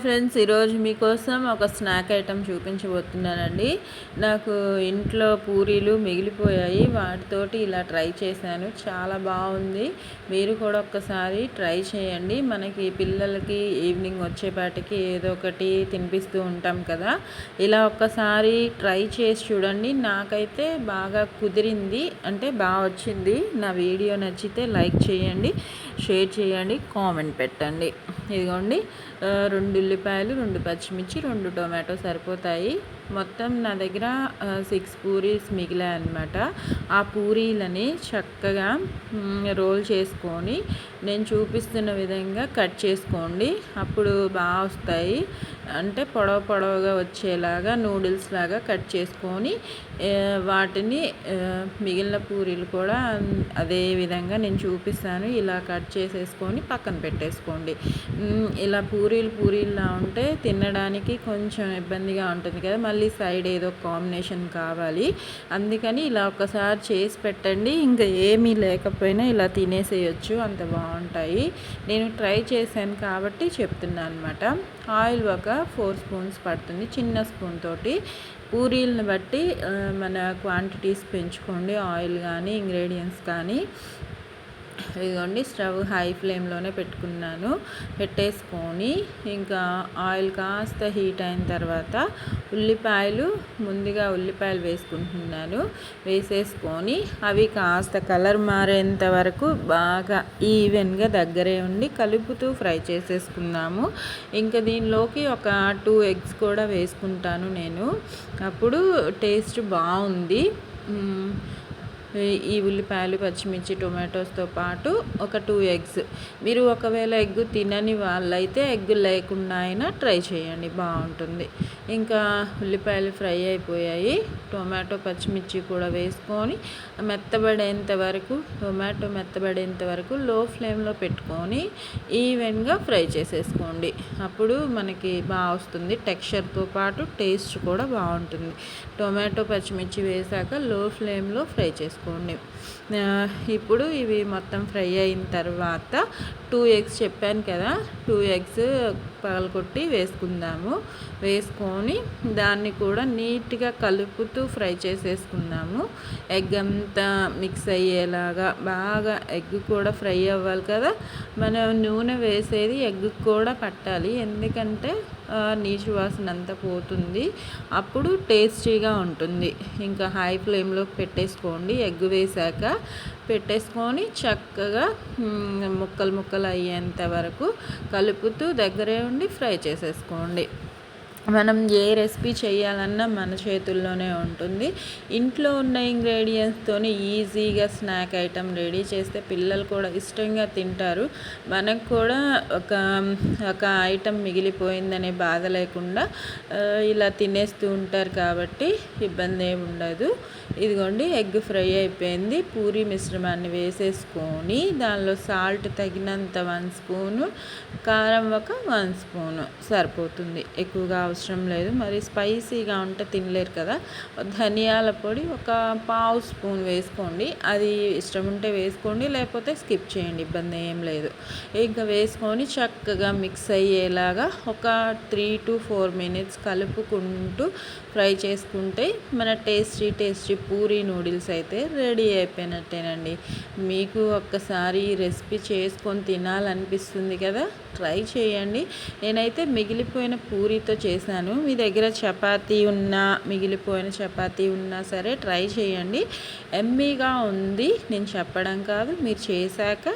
Friends ఈరోజు మీకోసం ఒక స్నాక్ ఐటెం చూపించబోతున్నానండి. నాకు ఇంట్లో పూరీలు మిగిలిపోయాయి. వాటితోటి ఇలా ట్రై చేశాను. చాలా బాగుంది. మీరు కూడా ఒక్కసారి ట్రై చేయండి. మనకి పిల్లలకి ఈవినింగ్ వచ్చేపాటికి ఏదో ఒకటి తినిపిస్తూ ఉంటాం కదా. ఇలా ఒక్కసారి ట్రై చేసి చూడండి. నాకైతే బాగా కుదిరింది. అంటే బాగా వచ్చింది. నా వీడియో నచ్చితే లైక్ చేయండి షేర్ చేయండి కామెంట్ పెట్టండి. ఇదిగోండి రెండు ఉల్లిపాయలు రెండు పచ్చిమిర్చి రెండు టొమాటో సరిపోతాయి. మొత్తం నా దగ్గర సిక్స్ పూరీస్ మిగిలాయి అనమాట ఆ పూరీలని చక్కగా రోల్ చేసుకొని నేను చూపిస్తున్న విధంగా కట్ చేసుకోండి. అప్పుడు బాగా వస్తాయి. అంటే పొడవ పొడవుగా వచ్చేలాగా నూడిల్స్ లాగా కట్ చేసుకొని వాటిని మిగిలిన పూరీలు కూడా అదే విధంగా నేను చూపిస్తాను. ఇలా కట్ చేసేసుకొని పక్కన పెట్టేసుకోండి. ఇలా పూరీలు పూరీలా ఉంటే తినడానికి కొంచెం ఇబ్బందిగా ఉంటుంది కదా. మళ్ళీ సైడ్ ఏదో కాంబినేషన్ కావాలి. అందుకని ఇలా ఒకసారి చేసి పెట్టండి. ఇంకా ఏమీ లేకపోయినా ఇలా తినేసేయచ్చు. అంత బాగుంటాయి. నేను ట్రై చేశాను కాబట్టి చెప్తున్నాను అనమాట ఆయిల్ ఒక ఫోర్ స్పూన్స్ పడుతుంది చిన్న స్పూన్ తోటి. పూరీలను బట్టి మన క్వాంటిటీస్ పెంచుకోండి ఆయిల్ కానీ ఇంగ్రీడియంట్స్ కానీ ఇదిగోండి స్టవ్ హై ఫ్లేమ్లోనే పెట్టుకున్నాను. పెట్టేసుకొని ఇంకా ఆయిల్ కాస్త హీట్ అయిన తర్వాత ఉల్లిపాయలు ముందుగా ఉల్లిపాయలు వేసుకుంటున్నాను. వేసేసుకొని అవి కాస్త కలర్ మారేంత వరకు బాగా ఈవెన్గా దగ్గరే ఉండి కలుపుతూ ఫ్రై చేసేసుకున్నాము ఇంకా దీనిలోకి ఒక టూ ఎగ్స్ కూడా వేసుకుంటాను నేను. అప్పుడు టేస్ట్ బాగుంది. ఈ ఉల్లిపాయలు పచ్చిమిర్చి టొమాటోస్తో పాటు ఒక టూ ఎగ్స్. మీరు ఒకవేళ ఎగ్ తినని వాళ్ళైతే ఎగ్ లేకుండా అయినా ట్రై చేయండి బాగుంటుంది. ఇంకా ఉల్లిపాయలు ఫ్రై అయిపోయాయి. టొమాటో పచ్చిమిర్చి కూడా వేసుకొని మెత్తబడేంత వరకు టొమాటో మెత్తబడేంత వరకు లో ఫ్లేమ్లో పెట్టుకొని ఈవెన్గా ఫ్రై చేసేసుకోండి. అప్పుడు మనకి బాగా వస్తుంది టెక్స్చర్తో పాటు టేస్ట్ కూడా బాగుంటుంది. టొమాటో పచ్చిమిర్చి వేసాక లో ఫ్లేమ్లో ఫ్రై చేసుకోండి. చేసుకోండి ఇప్పుడు ఇవి మొత్తం ఫ్రై అయిన తర్వాత టూ ఎగ్స్ చెప్పాను కదా టూ ఎగ్స్ పగలకొట్టి వేసుకుందాము. వేసుకొని దాన్ని కూడా నీట్గా కలుపుతూ ఫ్రై చేసేసుకుందాము. ఎగ్ అంతా మిక్స్ అయ్యేలాగా బాగా ఎగ్ కూడా ఫ్రై అవ్వాలి కదా. మనం నూనె వేసేది ఎగ్ కూడా పట్టాలి. ఎందుకంటే నీచు వాసన అంతా పోతుంది. అప్పుడు టేస్టీగా ఉంటుంది. ఇంకా హై ఫ్లేమ్లో పెట్టేసుకోండి. ఎగ్ వేసాక పెట్టేసుకొని చక్కగా ముక్కలు ముక్కలు అయ్యేంత వరకు కలుపుతూ దగ్గరే ఉండి ఫ్రై చేసేసుకోండి. మనం ఏ రెసిపీ చేయాలన్నా మన చేతుల్లోనే ఉంటుంది. ఇంట్లో ఉన్న ఇంగ్రీడియంట్స్తోని ఈజీగా స్నాక్ ఐటెం రెడీ చేస్తే పిల్లలు కూడా ఇష్టంగా తింటారు. మనకు కూడా ఒక ఒక ఐటెం మిగిలిపోయిందనే బాధ లేకుండా ఇలా తినేస్తూ ఉంటారు కాబట్టి ఇబ్బంది ఏమి ఉండదు. ఇదిగోండి ఎగ్ ఫ్రై అయిపోయింది. పూరి మిశ్రమాన్ని వేసేసుకొని దానిలో సాల్ట్ తగినంత వన్ స్పూను కారం ఒక వన్ స్పూను సరిపోతుంది. ఎక్కువగా అవసరం లేదు. మరి స్పైసీగా ఉంటే తినలేరు కదా. ధనియాల పొడి ఒక పావు స్పూన్ వేసుకోండి. అది ఇష్టం ఉంటే వేసుకోండి లేకపోతే స్కిప్ చేయండి ఇబ్బంది ఏం లేదు. ఇంకా వేసుకొని చక్కగా మిక్స్ అయ్యేలాగా ఒక త్రీ టు ఫోర్ మినిట్స్ కలుపుకుంటూ ఫ్రై చేసుకుంటే మన టేస్టీ టేస్టీ పూరీ నూడిల్స్ అయితే రెడీ అయిపోయినట్టేనండి. మీకు ఒక్కసారి రెసిపీ చేసుకొని తినాలనిపిస్తుంది కదా. ట్రై చేయండి. నేనైతే మిగిలిపోయిన పూరీతో చేశాను మీ దగ్గర చపాతీ ఉన్నా మిగిలిపోయిన చపాతీ ఉన్నా సరే ట్రై చేయండి. ఎమ్మీగా ఉంది. నేను చెప్పడం కాదు. మీరు చేశాక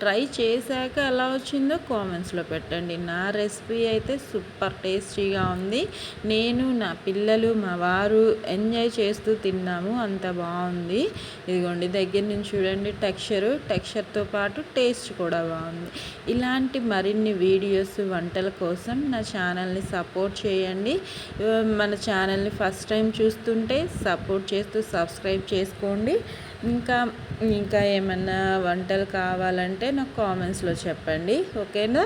ట్రై చేశాక ఎలా వచ్చిందో కామెంట్స్లో పెట్టండి. నా రెసిపీ అయితే సూపర్ టేస్టీగా ఉంది. నేను నా పిల్లలు మా వారు ఎంజాయ్ చేస్తూ తిన్నాము. అంత బాగుంది. ఇదిగోండి దగ్గర నుంచి చూడండి. టెక్స్చరు టెక్స్చర్తో పాటు టేస్ట్ కూడా బాగుంది. ఇలాంటి మరిన్ని వీడియోస్ వంటల కోసం నా ఛానల్ని సపోర్ట్ చేయండి. మన ఛానల్ని ఫస్ట్ టైం చూస్తుంటే సపోర్ట్ చేస్తూ సబ్స్క్రైబ్ చేసుకోండి. ఇంకా ఇంకా ఏమన్నా వంటలు కావాలంటే నాకు కామెంట్స్లో చెప్పండి. ఓకేనా?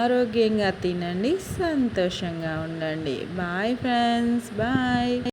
ఆరోగ్యంగా తినండి సంతోషంగా ఉండండి. Bye friends bye.